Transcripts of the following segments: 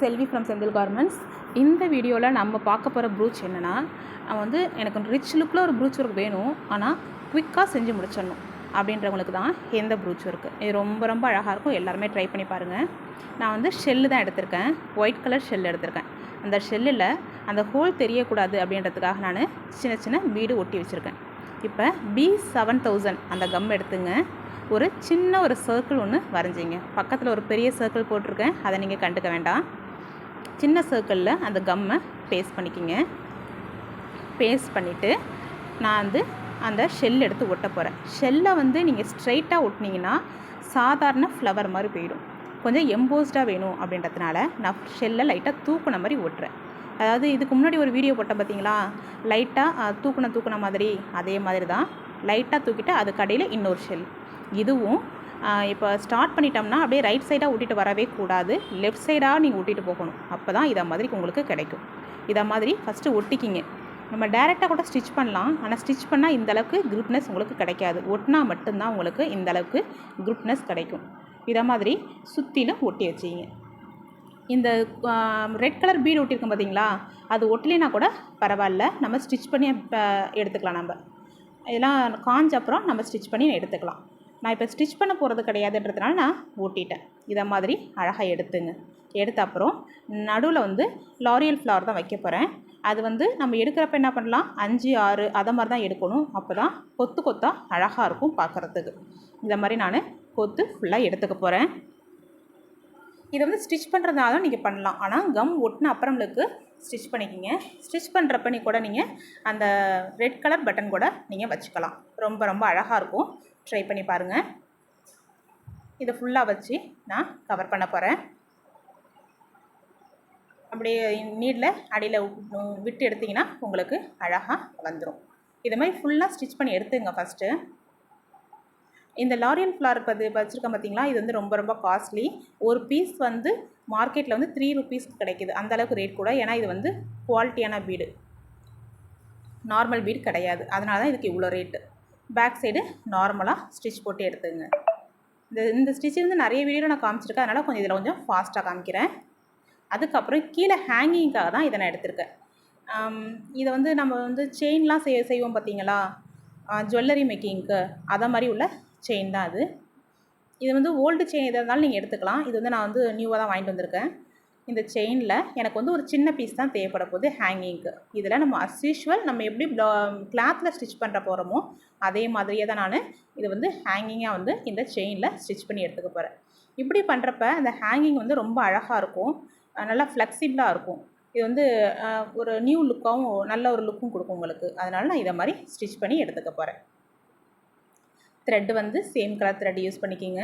Selvi from Senthil garments இந்த வீடியோவில் நம்ம பார்க்க போகிற ப்ரூச் என்னென்னா நான் வந்து எனக்கு ரிச் லுக்கில் ஒரு ப்ரூச் ஒர்க் வேணும். ஆனால் குவிக்காக செஞ்சு முடிச்சிடணும் அப்படின்றவங்களுக்கு தான் எந்த ப்ரூச் இருக்குது இது ரொம்ப ரொம்ப அழகாக இருக்கும். எல்லாருமே ட்ரை பண்ணி பாருங்கள் நான் வந்து ஷெல்லு தான் எடுத்திருக்கேன். ஒயிட் கலர் ஷெல் எடுத்திருக்கேன். அந்த ஷெல்லில் அந்த ஹோல் தெரியக்கூடாது அப்படின்றதுக்காக நான் சின்ன சின்ன பீடு ஒட்டி வச்சுருக்கேன். இப்போ பி செவன் தௌசண்ட் அந்த கம் எடுத்துங்க. ஒரு சின்ன ஒரு சர்க்கிள் ஒன்று வரைஞ்சிங்க. பக்கத்தில் ஒரு பெரிய சர்க்கிள் போட்டிருக்கேன். அதை நீங்கள் கண்டுக்க வேண்டாம். சின்ன சர்க்கிளில் அந்த கம்மை பேஸ்ட் பண்ணிக்கிங்க. பேஸ்ட் பண்ணிவிட்டு நான் வந்து அந்த ஷெல் எடுத்து ஒட்ட போகிறேன் ஷெல்லை வந்து நீங்கள் ஸ்ட்ரைட்டாக ஒட்டினீங்கன்னா சாதாரண ஃப்ளவர் மாதிரி போயிடும். கொஞ்சம் எம்போஸ்டாக வேணும் அப்படின்றதுனால நான் ஷெல்லை லைட்டாக தூக்குன மாதிரி ஒட்டுறேன். அதாவது இதுக்கு முன்னாடி ஒரு வீடியோ போட்டேன் பார்த்தீங்களா லைட்டாக தூக்குன தூக்குன மாதிரி அதே மாதிரி தான் லைட்டாக தூக்கிட்டு அது கடையில் இன்னொரு ஷெல் இதுவும் இப்போ ஸ்டார்ட் பண்ணிட்டோம்னா அப்படியே ரைட் சைடாக ஊட்டிட்டு வரவே கூடாது. லெஃப்ட் சைடாக நீங்கள் ஊட்டிட்டு போகணும். அப்போ தான் இதை மாதிரி உங்களுக்கு கிடைக்கும். இதை மாதிரி ஃபஸ்ட்டு ஒட்டிக்கிங்க. நம்ம டேரெக்டாக கூட ஸ்டிச் பண்ணலாம். ஆனால் ஸ்டிச் பண்ணால் இந்தளவுக்கு குரூப்னஸ் உங்களுக்கு கிடைக்காது. ஒட்டினா மட்டும்தான் உங்களுக்கு இந்த அளவுக்கு குரூப்னஸ் கிடைக்கும். இதை மாதிரி சுற்றிலும் ஒட்டி வச்சிங்க. இந்த ரெட் கலர் பீடு ஒட்டியிருக்கோம் பார்த்தீங்களா அது ஒட்டலைனா கூட பரவாயில்ல. நம்ம ஸ்டிச் பண்ணி எடுத்துக்கலாம் நம்ம. இதெல்லாம் காஞ்ச அப்புறம் நம்ம ஸ்டிச் பண்ணி எடுத்துக்கலாம். நான் இப்போ ஸ்டிச் பண்ண போகிறது கிடையாதுன்றதுனால நான் ஓட்டிட்டேன். இதை மாதிரி அழகாக எடுத்துங்க. எடுத்த அப்புறம் நடுவில் வந்து லாரியல் ஃப்ளவர் தான் வைக்க போகிறேன் அது வந்து நம்ம எடுக்கிறப்ப என்ன பண்ணலாம்? அஞ்சு ஆறு அதை மாதிரி தான் எடுக்கணும். அப்போ தான் கொத்து கொத்தாக அழகாக இருக்கும் பார்க்குறதுக்கு. இந்த மாதிரி நான் கொத்து ஃபுல்லாக எடுத்துக்க போகிறேன் இதை வந்து ஸ்டிச் பண்ணுறதுனால தான் நீங்கள் பண்ணலாம். ஆனால் கம் ஒட்டின அப்புறம்களுக்கு ஸ்டிச் பண்ணிக்கிங்க. ஸ்டிச் பண்ணுறப்ப நீ கூட நீங்கள் அந்த ரெட் கலர் பட்டன் கூட நீங்கள் வச்சுக்கலாம். ரொம்ப ரொம்ப அழகாக இருக்கும். ட்ரை பண்ணி பாருங்கள் இதை ஃபுல்லாக வச்சு நான் கவர் பண்ண போகிறேன் அப்படியே நீடில் அடியில் விட்டு எடுத்திங்கன்னா உங்களுக்கு அழகாக வந்துடும் இது மாதிரி ஃபுல்லாக ஸ்டிச் பண்ணி எடுத்துங்க ஃபஸ்ட்டு இந்த லாரியல் ஃப்ளார் பது வச்சுருக்கேன் பார்த்தீங்களா இது வந்து ரொம்ப ரொம்ப காஸ்ட்லி ஒரு பீஸ் வந்து மார்க்கெட்டில் வந்து த்ரீ ருபீஸ் கிடைக்கிது. அந்த அளவுக்கு ரேட் கூட. ஏன்னா இது வந்து குவாலிட்டியான பீடு நார்மல் பீடு கிடையாது. அதனால தான் இதுக்கு இவ்வளோ ரேட்டு பேக் சைடு நார்மலாக ஸ்டிச் போட்டு எடுத்துங்க. இந்த இந்த ஸ்டிச் வந்து நிறைய வீடியோவில் நான் காமிச்சிருக்கேன். அதனால் கொஞ்சம் இதில் கொஞ்சம் ஃபாஸ்ட்டாக காமிக்கிறேன். அதுக்கப்புறம் கீழே ஹேங்கிங்காக தான் இதை நான் எடுத்திருக்கேன். இதை வந்து நம்ம வந்து செயின்லாம் செய் செய்வோம் பார்த்தீங்களா? ஜுவல்லரி மேக்கிங்க்கு அதை மாதிரி உள்ள செயின் தான் அது. இது வந்து ஓல்டு செயின் எதாக இருந்தாலும் நீங்கள் எடுத்துக்கலாம். இது வந்து நான் வந்து நியூவாக தான் வாங்கிட்டு வந்திருக்கேன். இந்த செயினில் எனக்கு வந்து ஒரு சின்ன பீஸ் தான் தேவைப்பட போகுது ஹேங்கிங்க்கு இதில் நம்ம அஸ் யூஷுவல் நம்ம எப்படி கிளாத்தில் ஸ்டிச் பண்ணுற போகிறோமோ அதே மாதிரியே தான் நான் இது வந்து ஹேங்கிங்காக வந்து இந்த செயினில் ஸ்டிச் பண்ணி எடுத்துக்க போகிறேன் இப்படி பண்ணுறப்ப அந்த ஹேங்கிங் வந்து ரொம்ப அழகாக இருக்கும் நல்லா ஃப்ளெக்சிபிளாக இருக்கும். இது வந்து ஒரு நியூ லுக்காகவும் நல்ல ஒரு லுக்கும் கொடுக்கும் உங்களுக்கு. அதனால் நான் இதை மாதிரி ஸ்டிச் பண்ணி எடுத்துக்க போகிறேன் த்ரெட்டு வந்து சேம் கலர் த்ரெட் யூஸ் பண்ணிக்கிங்க.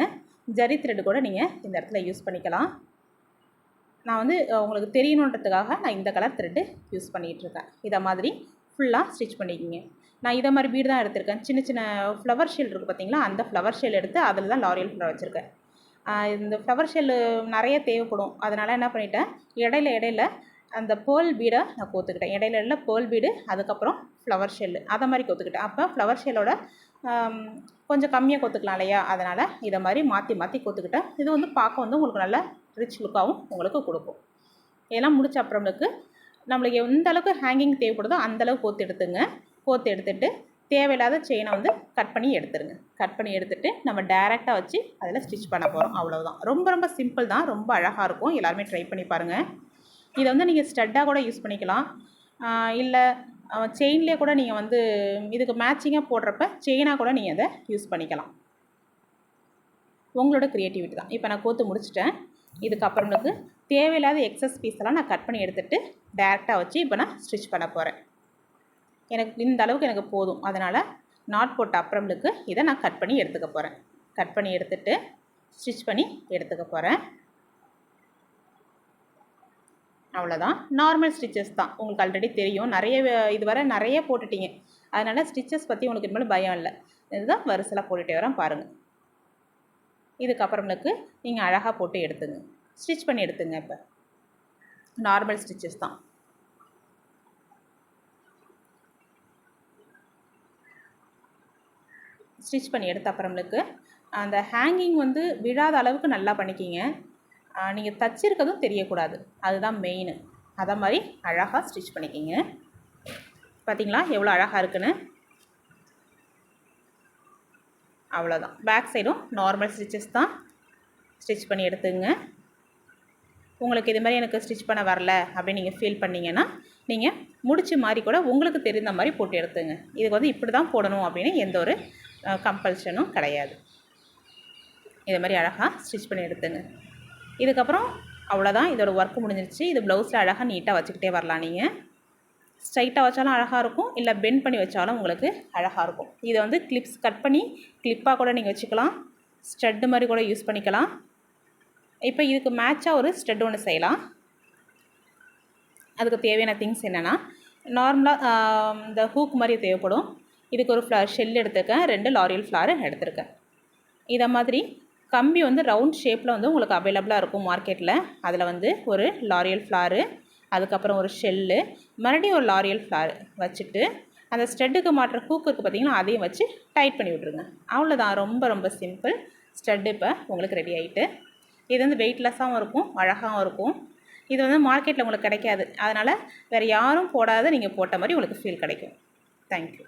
ஜரி த்ரெட்டு கூட நீங்கள் இந்த இடத்துல யூஸ் பண்ணிக்கலாம். நான் வந்து உங்களுக்கு தெரியணுன்றதுக்காக நான் இந்த கலர் த்ரெட்டு யூஸ் பண்ணிகிட்ருக்கேன். இதை மாதிரி ஃபுல்லாக ஸ்டிச் பண்ணிக்கிங்க. நான் இதை மாதிரி பீடு தான் எடுத்திருக்கேன். சின்ன சின்ன ஃப்ளவர் ஷெல் இருக்குது பார்த்தீங்களா? அந்த ஃப்ளவர் ஷெல் எடுத்து அதில் தான் லாரியல் ஃப்ளவர் வச்சுருக்கேன். இந்த ஃப்ளவர் ஷெல்லு நிறைய தேவைப்படும். அதனால் என்ன பண்ணிட்டேன்? இடையில இடையில அந்த பேர்ல் பீடை நான் கோத்துக்கிட்டேன். இடையில இடையில பேர்ல் பீடு அதுக்கப்புறம் ஃப்ளவர் ஷெல்லு அதை மாதிரி கொத்துக்கிட்டேன் அப்போ ஃப்ளவர் ஷெல்லோட கொஞ்சம் கம்மியாக கொத்துக்கலாம் இல்லையா? அதனால் இதை மாதிரி மாற்றி மாற்றி கொத்துக்கிட்டேன் இது வந்து பார்க்க வந்து உங்களுக்கு நல்ல ரிச் லுக்காகவும் உங்களுக்கு கொடுக்கும். இதெல்லாம் முடிச்ச அப்புறம்ளுக்கு நம்மளுக்கு எந்த அளவுக்கு ஹேங்கிங் தேவைப்படுதோ அந்தளவுக்கு கோத்து எடுத்துங்க. கோத்து எடுத்துகிட்டு தேவையில்லாத செயினை வந்து கட் பண்ணி எடுத்துருங்க. கட் பண்ணி எடுத்துகிட்டு நம்ம டேரெக்டாக வச்சு அதில் ஸ்டிச் பண்ண போகிறோம் அவ்வளோதான் ரொம்ப ரொம்ப சிம்பிள் தான். ரொம்ப அழகாக இருக்கும். எல்லாருமே ட்ரை பண்ணி பாருங்கள் இதை வந்து நீங்கள் ஸ்டட்டாக கூட யூஸ் பண்ணிக்கலாம். இல்லை செயின்லேயே கூட நீங்கள் வந்து இதுக்கு மேட்சிங்காக போடுறப்ப செயினாக கூட நீங்கள் அதை யூஸ் பண்ணிக்கலாம். உங்களோட க்ரியேட்டிவிட்டி தான். இப்போ நான் கோத்து முடிச்சிட்டேன். இதுக்கப்புறமேக்கு தேவையில்லாத எக்ஸஸ் பீஸெல்லாம் நான் கட் பண்ணி எடுத்துகிட்டு டேரெக்டாக வச்சு இப்போ நான் ஸ்டிச் பண்ண போகிறேன் எனக்கு இந்த அளவுக்கு எனக்கு போதும். அதனால் நாட் போட்ட அப்புறம்லுக்கு இதை நான் கட் பண்ணி எடுத்துக்க போகிறேன் கட் பண்ணி எடுத்துகிட்டு ஸ்டிச் பண்ணி எடுத்துக்க போகிறேன் அவ்வளோதான் நார்மல் ஸ்டிச்சஸ் தான். உங்களுக்கு ஆல்ரெடி தெரியும். நிறைய இதுவரை நிறைய போட்டுட்டீங்க. அதனால் ஸ்டிச்சஸ் பற்றி உங்களுக்கு இனிமேல் பயம் இல்லை. இதுதான் வரிசலாக போட்டுகிட்டே வரேன் பாருங்கள் இதுக்கப்புறம்னுக்கு நீங்கள் அழகாக போட்டு எடுத்துங்க. ஸ்டிச் பண்ணி எடுத்துங்க இப்போ. நார்மல் ஸ்டிச்சஸ் தான். ஸ்டிச் பண்ணி எடுத்த அப்புறம்னுக்கு அந்த ஹேங்கிங் வந்து விழாத அளவுக்கு நல்லா பண்ணிக்கிங்க. நீங்கள் தச்சிருக்கிறதும் தெரியக்கூடாது. அதுதான் மெயின் அதை மாதிரி அழகாக ஸ்டிச் பண்ணிக்கிங்க. பார்த்தீங்களா எவ்வளோ அழகாக இருக்குன்னு? அவ்வளோதான் பேக் சைடும் நார்மல் ஸ்டிச்சஸ் தான் ஸ்டிச் பண்ணி எடுத்துங்க உங்களுக்கு இது மாதிரி எனக்கு ஸ்டிச் பண்ண வரல அப்படின்னு நீங்கள் ஃபீல் பண்ணிங்கன்னா நீங்கள் முடிச்சு மாதிரி கூட உங்களுக்கு தெரிந்த மாதிரி போட்டு எடுத்துங்க இதுக்கு வந்து இப்படி தான் போடணும் அப்படின்னு எந்த ஒரு கம்பல்ஷனும் கிடையாது. இது மாதிரி அழகாக ஸ்டிச் பண்ணி எடுத்துங்க இதுக்கப்புறம் அவ்வளோதான் இதோட ஒர்க் முடிஞ்சிருச்சு. இது ப்ளவுஸில் அழகாக நீட்டாக வச்சுக்கிட்டே வரலாம் நீங்கள் ஸ்ட்ரைட்டாக வச்சாலும் அழகாக இருக்கும். இல்லை பெண்ட் பண்ணி வச்சாலும் உங்களுக்கு அழகாக இருக்கும். இதை வந்து கிளிப்ஸ் கட் பண்ணி கிளிப்பாக கூட நீங்கள் வச்சுக்கலாம். ஸ்டட்டு மாதிரி கூட யூஸ் பண்ணிக்கலாம். இப்போ இதுக்கு மேட்சாக ஒரு ஸ்டட் ஒன்று செய்யலாம். அதுக்கு தேவையான திங்ஸ் என்னென்னா நார்மலாக இந்த ஹூக் மாதிரி தேவைப்படும். இதுக்கு ஒரு ஃப்ளார் ஷெல் எடுத்துருக்கேன். ரெண்டு லாரியல் ஃப்ளார் எடுத்திருக்கேன். இதை மாதிரி கம்பி வந்து ரவுண்ட் ஷேப்பில் வந்து உங்களுக்கு அவைலபிளாக இருக்கும் மார்க்கெட்டில் அதில் வந்து ஒரு லாரியல் ஃப்ளாரு அதுக்கப்புறம் ஒரு ஷெல்லு மறுபடியும் ஒரு லாரியல் ஃப்ளார் வச்சுட்டு அந்த ஸ்டெட்டுக்கு மாட்டுற ஹூக்கு இருக்குது பார்த்தீங்கன்னா அதையும் வச்சு டைட் பண்ணி விட்ருங்க அவ்வளோதான் ரொம்ப ரொம்ப சிம்பிள் ஸ்டெட்டு இப்போ உங்களுக்கு ரெடி ஆகிட்டு இது வந்து வெயிட்லெஸ்ஸாகவும் இருக்கும் அழகாகவும் இருக்கும். இது வந்து மார்க்கெட்டில் உங்களுக்கு கிடைக்காது. அதனால் வேறு யாரும் போடாத நீங்கள் போட்ட மாதிரி உங்களுக்கு ஃபீல் கிடைக்கும். தேங்க்யூ